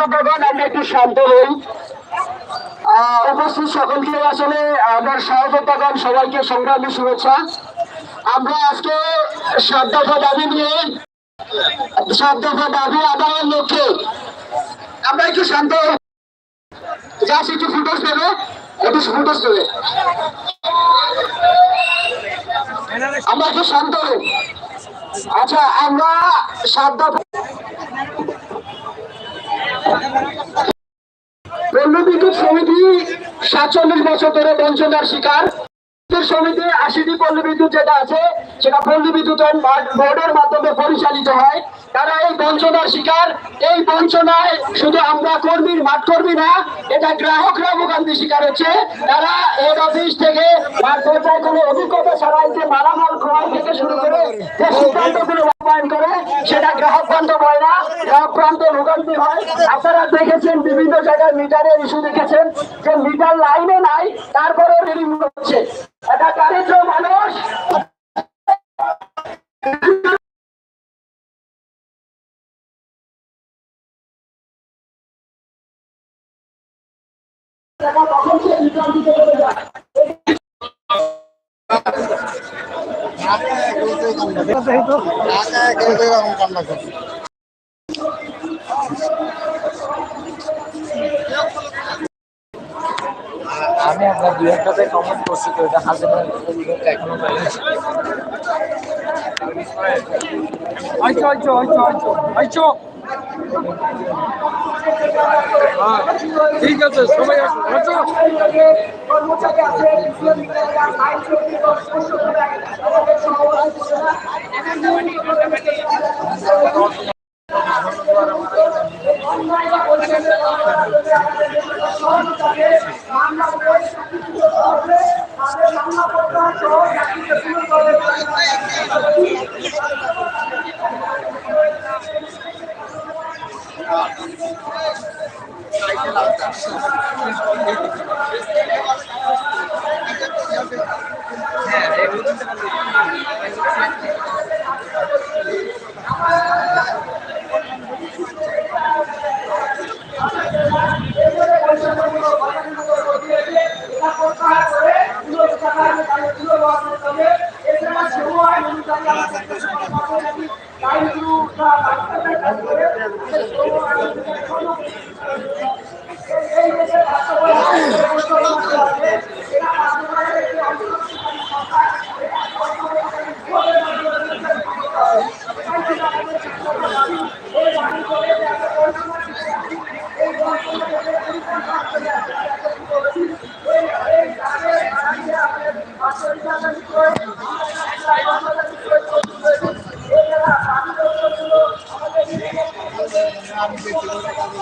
আমরা একটু শান্ত হই উপস্থিত সকলকে আসলে আমার সহযোগিতাগণ সবাইকে সংগ্রামী শুভেচ্ছা আমরা আজকে সাত দফা দাবি নিয়ে সাত দফা দাবি আদায়ের লক্ষ্যে আমরা একটু শান্ত। জাস্ট একটু ফুটোস একটু ফুটোস আমরা একটু শান্ত। আচ্ছা আমরা সাত দফা সমিতি সাতচল্লিশ বছর ধরে বঞ্চনার শিকার। সমিতি আশিটি পল্লী বিদ্যুৎ যেটা আছে সেটা পল্লী বিদ্যুৎ বোর্ডের মাধ্যমে পরিচালিত হয়। তারা এই বঞ্চনার শিকার। এই বঞ্চনায় শুধু আমরা কর্মীর মাঠ কর্মী না, এটা গ্রাহকরা ভোগান্তি শিকার হচ্ছে তারা হেড অফিস থেকে মাঠ পর্যায়ে কোনো অভিজ্ঞতা ছাড়াই যে মালামাল ক্রয় থেকে শুরু করে যে সিদ্ধান্তগুলো বাস্তবায়ন করে, সেটা গ্রাহক বান্ধব হয় না, গ্রাহক প্রান্ত ভোগান্তি হয়। আপনারা দেখেছেন বিভিন্ন জায়গায় মিটারের ইস্যু দেখেছেন, যে মিটার লাইনে নাই, তারপরেও রিডিং হচ্ছে। এটা দারিদ্র মানুষ তখন কেউ কেউ দিতে চলে যায় আমি আপনার দুই একটাতে কমেন্ট করছি তো এটা হাজার এখনও পাইনি আইছো আইছো আইছো আইছো আইছো হ্যাঁ, ঠিক আছে সবাই আসো আইছো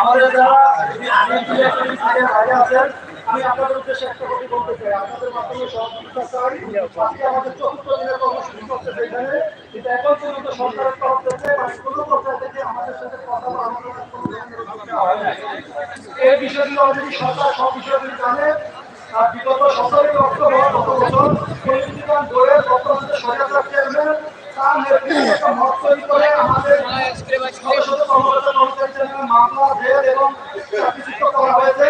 আমাদের যারা আছেন আমি আপনাদের উদ্দেশ্যে একটা কথা বলতে চাই আপনাদের মাধ্যমে সহযোগিতা তরফ থেকে বা কোনো পর্যায়ে থেকে আমাদের সাথে কথা বা আমাদের সাথে কোনো ধরনের আলোচনা হয় নাই। এই অলরেডি সরকার সব বিষয়গুলি জানে আর বিগত সতেরোই অক্টোবর গত বছর পরিচিতান দোয়ের বর্তমানে সরকার চেয়ারম্যান, তার নেতৃত্বে একটা মত তৈরি করে আমাদের শত কর্মকর্তা মামলা, জেল এবং চাকরিচ্যুত করা হয়েছে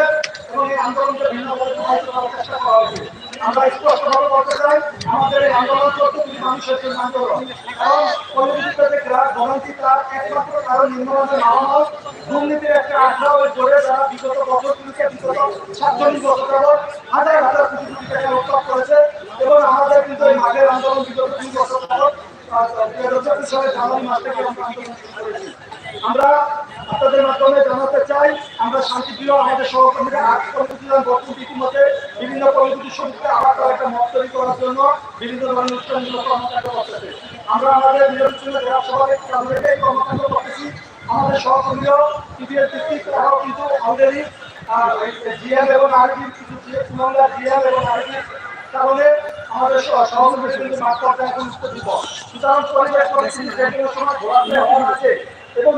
এবং এই আন্দোলনকে ভিন্নভাবে করার চেষ্টা করা হয়েছে। আমরা স্পষ্টভাবে বলতে চাই, আমাদের এই আন্দোলন চলতে মানুষের জন্য আন্দোলন। কারণ পরিচিত গ্রাহক ভোগান্তি তার একমাত্র কারণ নিম্নমানের নামাজ দুর্নীতির একটা আড্ডা ওই জোরে যারা বিগত বছরগুলিকে বিগত সাতচল্লিশ বছর যাবৎ হাজার হাজার কোটি কোটি টাকা উৎসব করেছে এবং আমাদের কিন্তু এই মাঠের আন্দোলন বিগত দুই বছর যাবৎ আমরা আপনাদের মাধ্যমে জানাতে চাই, আমরা শান্তিপ্রিয় আমাদের সহকর্মীরা আজ কমিটির বক্তব্য ইতিমধ্যে বিভিন্ন কমিটির সমিতিতে আবার তারা একটা মত তৈরি করার জন্য বিভিন্ন ধরনের অনুষ্ঠানমূলক কর্মকাণ্ড করতেছে। আমরা আমাদের নিরঞ্জন জেলা সভায় কর্মকাণ্ড করতেছি আমাদের সহকর্মীও টিভিএর ভিত্তিক তারাও কিন্তু অলরেডি জিএম এবং আরবি কিছু সুমঙ্গা জিএম এবং আরবি কারণে আমাদের সহ- সহকর্মী কিন্তু পর্যায়ে এখন সুতরাং আছে এবং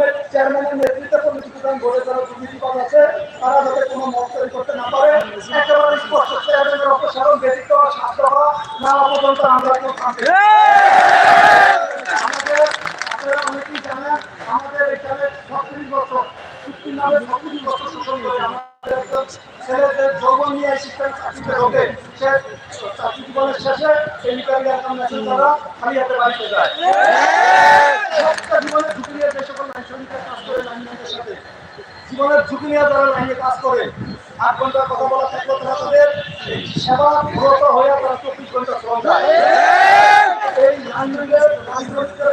তারা যাতে কোনো না পারে হওয়া, না পর্যন্ত আমরা আমাদের আমাদের এখানে ছত্রিশ বছর চুক্তির বছর শোষণ আমাদের একজন ছেলেদের যৌবন নিয়ে শিক্ষা চাকরিতে ঢোকে। সে চাকরি জীবনের শেষে এই রিটায়ারি মেশিন দ্বারা খালি যায়। সবটা জীবনের ঝুঁকি নিয়ে যে সকল করে লাইনম্যানদের সাথে। জীবনের ঝুঁকি নিয়ে যারা লাইনে কাজ করে, আট ঘণ্টা কথা বলা থাকলেও তারা তাদের সেবা ব্রত হয়ে তারা চব্বিশ ঘণ্টা শ্রম দেয় এই লাইনম্যানদের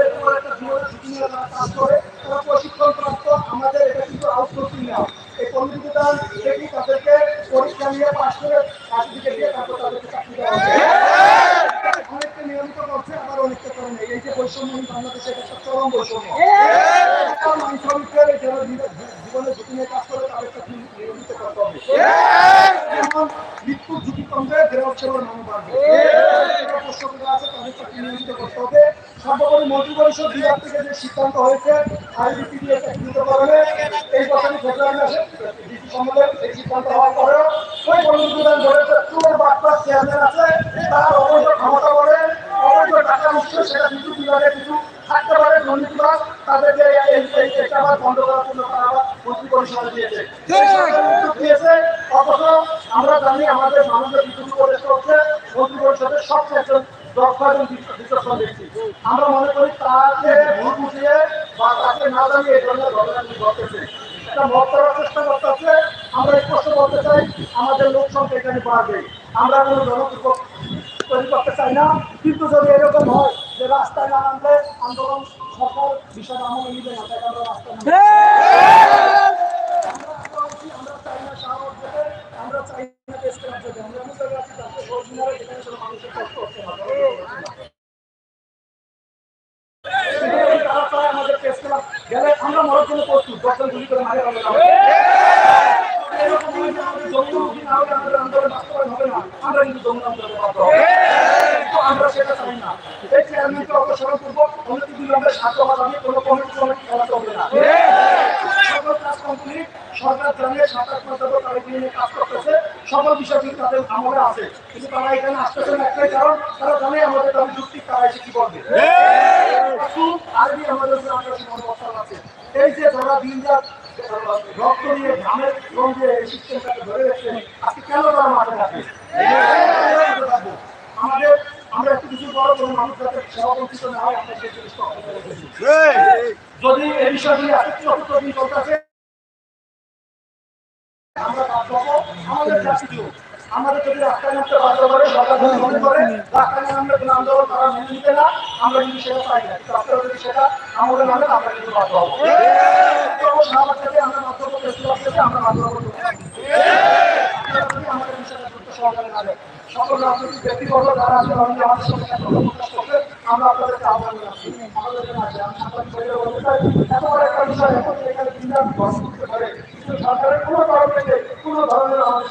উপর একটা জীবনের ঝুঁকি নিয়ে তারা কাজ করে তারা প্রশিক্ষণ প্রাপ্ত আমাদের এটা কিন্তু আউটসোর্সিং না এই কমিউনিটিদান দেখি তাদেরকে পরীক্ষা নিয়ে পাশ করে সার্টিফিকেট দিয়ে তারপর তাদেরকে চাকরি দেওয়া হবে অনেককে নিয়মিত করছে আবার অনেককে করে নেই এই যে বৈষম্য বাংলাদেশে এটা একটা চরম বৈষম্য একটা মানুষ শ্রমিকের এই যারা জীবন- জীবনে ঝুঁকি নিয়ে কাজ করে তাদের চাকরি নিয়মিত করতে হবে যেমন মৃত্যুর ঝুঁকি কমবে থেকে যে সিদ্ধান্ত হয়েছে আইডিপি দিয়ে চাকরিত করবে এই বছরই ফেব্রুয়ারি মাসে ডিসি সম্মেলন এই সিদ্ধান্ত ওই কর্মসূচিদান বলেছে চুর বাটপার চেয়ারম্যান তার অবৈধ ক্ষমতা বলে অবৈধ টাকা উৎস সেটা বিভাগে কিছু থাকতে পারে তাদেরকে এটা আবার বন্ধ করার জন্য তারা আবার মন্ত্রী পরিষদে দিয়েছে। অথচ আমরা জানি আমাদের মানুষের কিছু উপদেশ করছে মন্ত্রী পরিষদের সব সেকশন দক্ষ এবং বিচক্ষণ ব্যক্তি আমরা মনে করি তাকে ভুল বুঝিয়ে বা তাকে না জানিয়ে এই ধরনের ঘটনাগুলি ঘটেছে এটা মত করার চেষ্টা করতেছে আমরা স্পষ্ট বলতে চাই আমাদের লোক সংখ্যা এখানে বাড়বে। আমরা কোনো জনদুর্ভোগ তৈরি করতে চাই না। কিন্তু যদি এরকম হয় যে রাস্তায় না নামলে আন্দোলন সরকার বিষয়টা আমলে নিবে না তাই আমরা নামবো। আমরা চাই না শাহবাগ যেতে, আমরা চাই না দেশ খারাপ যেতে। আমরা এমন জায়গায় আছি যাতে original যেখানে মানুষের কষ্ট হচ্ছে না। তারা চায় আমাদের দেশ খারাপ গেলে আমরা মরার জন্য প্রস্তুত দর্শন গুলি করে মারে হবে এরকম আমাদের জঙ্গি না হলে আমাদের আন্দোলন বাস্তবায়ন হবে না। আমরা কিন্তু জঙ্গি আন্দোলনে বাধ্য হব। কিন্তু আমরা সেটা চাই না। এই চেয়ারম্যানকে অপসারণ করব, কমিটি দিলে আমরা স্বার্থবাদ আমি কোনো কমিটি কমিটি চালাতে হবে না। সকল কাজ complete, সরকার তারা কাজ করতেছে। সকল বিষয় কিন্তু তাদের আমলে আছে। কিন্তু তারা এখানে আসতেছে না একটাই কারণ তারা আমাদের যুক্তি তারা এসে কি বলবে। আরবি আমাদের উপরে আগ্রাসী আছে। এই যে যারা দিন রাত রক্ত নিয়ে ঘামের গন্ধে এই ধরে আজকে কেন তারা মাঠে থাকে আমাদের আমরা একটু কিছু বড় কোনো মানুষ যাতে সেবা বঞ্চিত না হয় আমরা সেই জিনিসটা অর্জন করে রেখেছি। যদি এই দিন চলতেছে আমরা বাদ পাবো আমাদের যদি রাস্তায় নামতে বাধ্য করে সরকার যদি মনে করে রাস্তায় নামলে কোনো আন্দোলন তারা মেনে নিতে না আমরা কিন্তু সেটা চাই না। কিন্তু আপনারা যদি সেটা আমাদের নামে আমরা কিন্তু বাধ্য হব। থেকে আমরা বাধ্য করতে আমরা বাধ্য হব। আমাদের বিষয়টা গুরুত্ব সহকারে না দেন সকল রাজনৈতিক ব্যক্তিবর্গ গঠন করতে পারে। কিন্তু সরকারের কোনো থেকে কোনো ধরনের করতে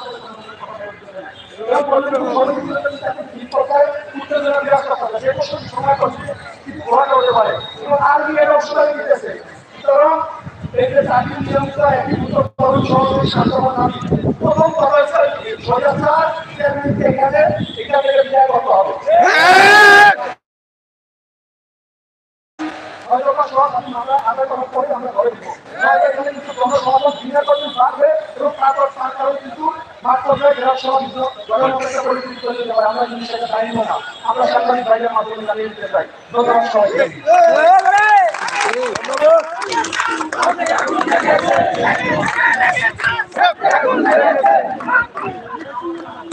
সময় করছে কি প্রভাব হতে পারে? এর অবস্থা দিতেছে? প্রথম কথা হচ্ছে চেয়ারম্যানকে এখানে এখান থেকে বিদায় করতে হবে আমরা কিন্তু কিছু জনমতকে পরিস্থিতি করে দিতে পারে। আমরা কিন্তু সেটা চাইব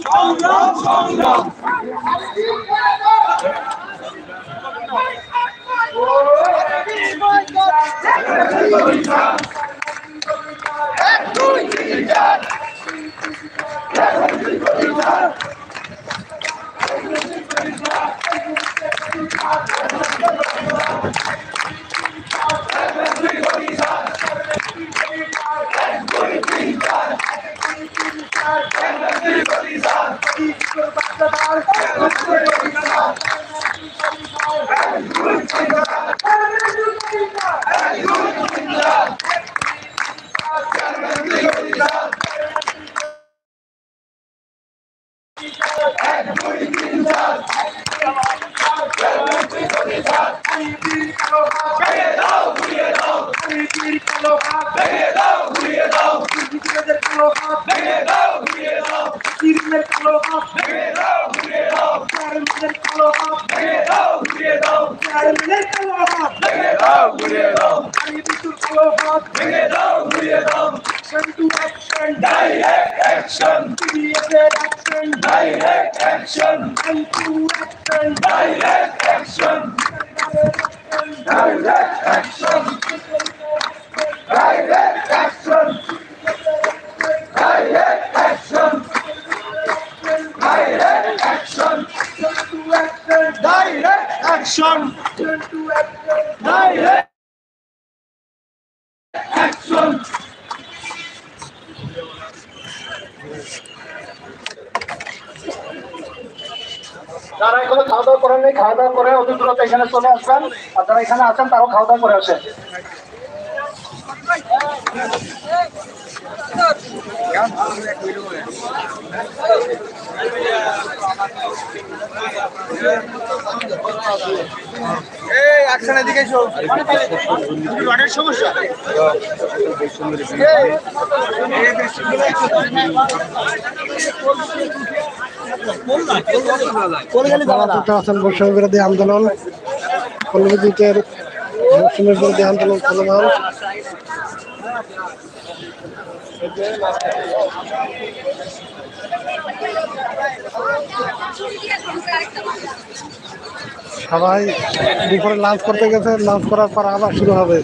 না আমরা সাংবাদিক ভাইদের মাধ্যমে জানিয়ে দিতে চাই ধন্যবাদ সবাইকে Excellent. এখানে চলে আসবেন আর যারা এখানে আছেন তারাও খাওয়া দাওয়া করে আসেন। আন্দোলন। বিরোধী আন্দোলন চলমান সবাই দুপুরে লাঞ্চ করতে গেছে, লাঞ্চ করার পর আবার শুরু হবে।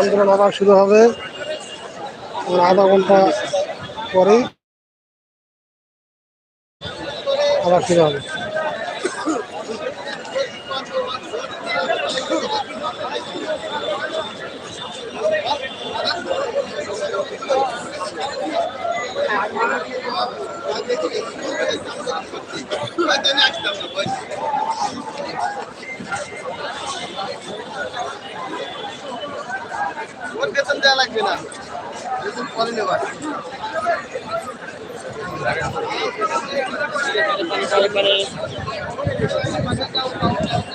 আন্দোলন আবার শুরু হবে। আধা ঘণ্টা পরেই আবার শুরু হবে। ওর বেতন দেওয়া লাগবে না বেতন পরে নেবার Gracias.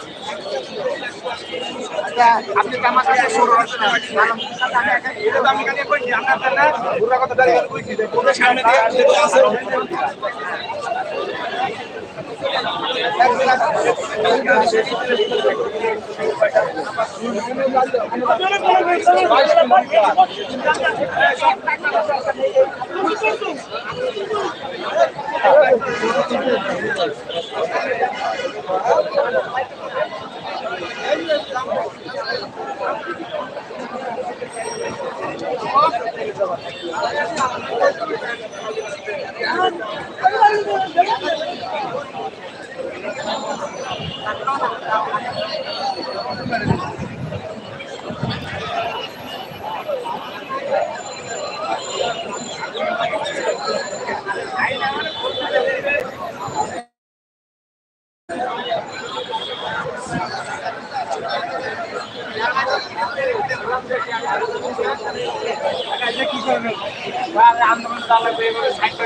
আপনি আমার কাছে শুরু আসেন আমি কাছে কইছি আপনার দাদা ঘুরা কথা দাঁড়িয়ে পাইতে আমার নাম্বার ফিল্ম করে পাইতে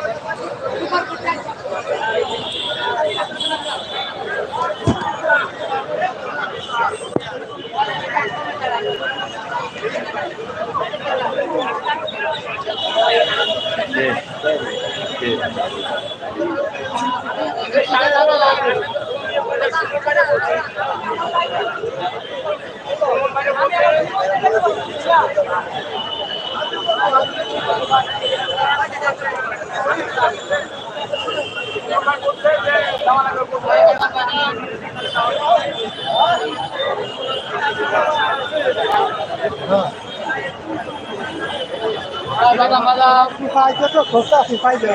হারাম কি দিচ্ছে কিন্তু আমি পাইতে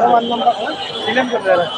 আমার কি করে লাইন করতেছে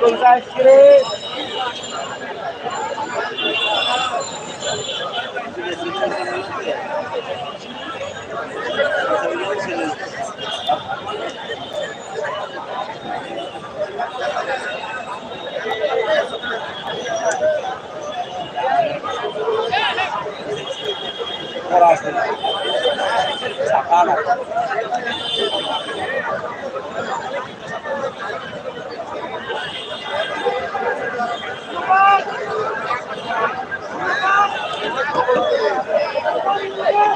ভাই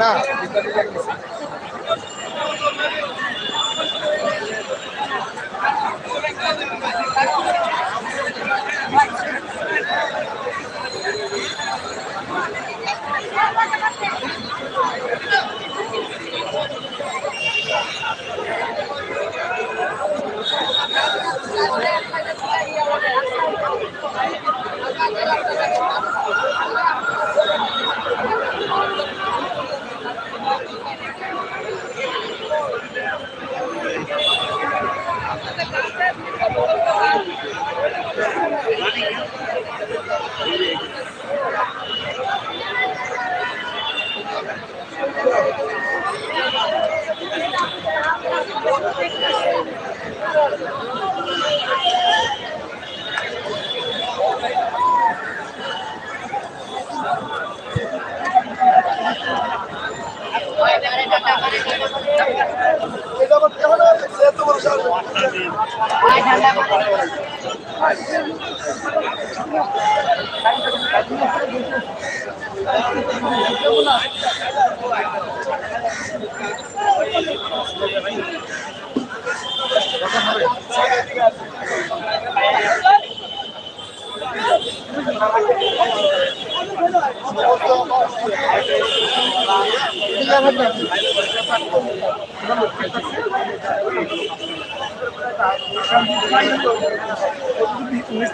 না।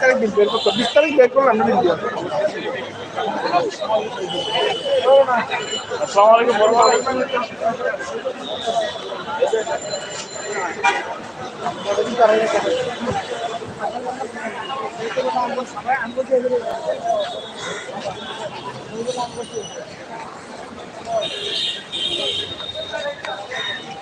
তারিখ দিন বের করতো বিশ তারিখ বের করলে আমি দিন よかった。